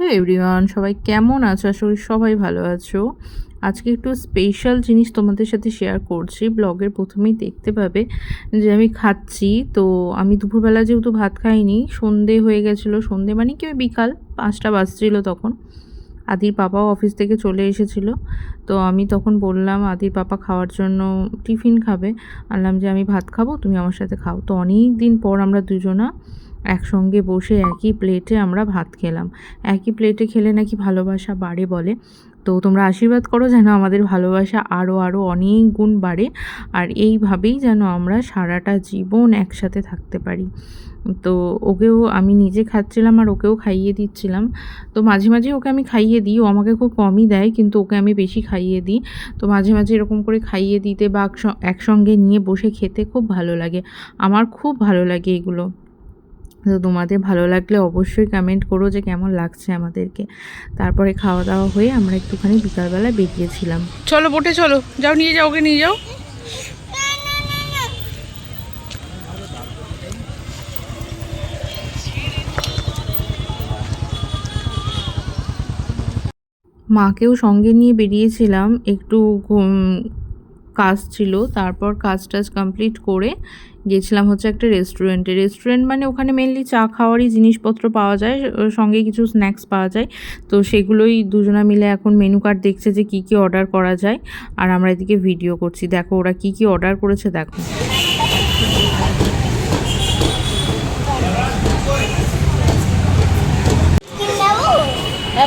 Hello everyone, সবাই কেমন আছো? করি সবাই ভালো আছো। আজকে একটু স্পেশাল জিনিস তোমাদের সাথে শেয়ার করছি। ব্লগের প্রথমেই দেখতে পাবে যে আমি খাচ্ছি। তো আমি দুপুরবেলা যেহেতু ভাত খাইনি, সন্ধে হয়ে গেছিল। সন্ধে মানে কি বিকাল পাঁচটা বাজছিল তখন। আদির পাপাও অফিস থেকে চলে এসেছিল। তো আমি তখন বললাম, আদির পাপা খাওয়ার জন্য টিফিন খাবে। আনলাম যে, আমি ভাত খাব, তুমি আমার সাথে খাও। তো অনেক দিন পর আমরা দুজনা একসঙ্গে বসে একই প্লেটে আমরা ভাত খেলাম। একই প্লেটে খেলে নাকি ভালোবাসা বাড়ে বলে? তো তোমরা আশীর্বাদ করো যেন আমাদের ভালোবাসা আরও আরও অনেক গুণ বাড়ে, আর এইভাবেই যেন আমরা সারাটা জীবন একসাথে থাকতে পারি। তো ওকেও আমি নিজে খাচ্ছিলাম আর ওকেও খাইয়ে দিচ্ছিলাম। তো মাঝে মাঝে ওকে আমি খাইয়ে দিই, ও আমাকে খুব কমই দেয়, কিন্তু ওকে আমি বেশি খাইয়ে দিই। তো মাঝে মাঝে এরকম করে খাইয়ে দিতে বা একসঙ্গে নিয়ে বসে খেতে খুব ভালো লাগে। আমার খুব ভালো লাগে এগুলো। তো তোমাদের ভালো লাগলে অবশ্যই কমেন্ট করো যে কেমন লাগছে আমাদেরকে। তারপরে খাওয়া দাওয়া হয়ে আমরা একটুখানি বিকালবেলা বেরিয়েছিলাম। চলো বোটে চলো। যাও নিয়ে যাও ওকে নিয়ে যাও। মাকেও সঙ্গে নিয়ে বেরিয়েছিলাম। একটু কাজ ছিল, তারপর কাজ টাজ কমপ্লিট করে গেছিলাম হচ্ছে একটা রেস্টুরেন্টে রেস্টুরেন্ট মানে ওখানে মেনলি চা খাওয়ারই জিনিসপত্র পাওয়া যায় সঙ্গে কিছু স্ন্যাক্স পাওয়া যায়। তো সেগুলোই দুজনা মিলে এখন মেনু কার্ড দেখছে যে কী কী অর্ডার করা যায়, আর আমরা এদিকে ভিডিও করছি। দেখো ওরা কী কী অর্ডার করেছে, দেখো।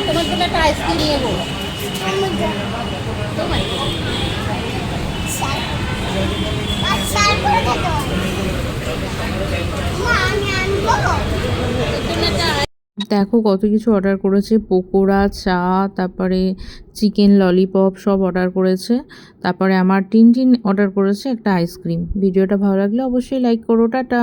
তোমার জন্য একটা আইসক্রিম নিয়ে নেব। দেখো কত কিছু অর্ডার করেছে। পকোড়া, চা, তারপরে চিকেন ললিপপ সব অর্ডার করেছে। তারপরে আমার টিন টিন অর্ডার করেছে একটা আইসক্রিম ভিডিওটা ভালো লাগলে অবশ্যই লাইক করো। টাটা!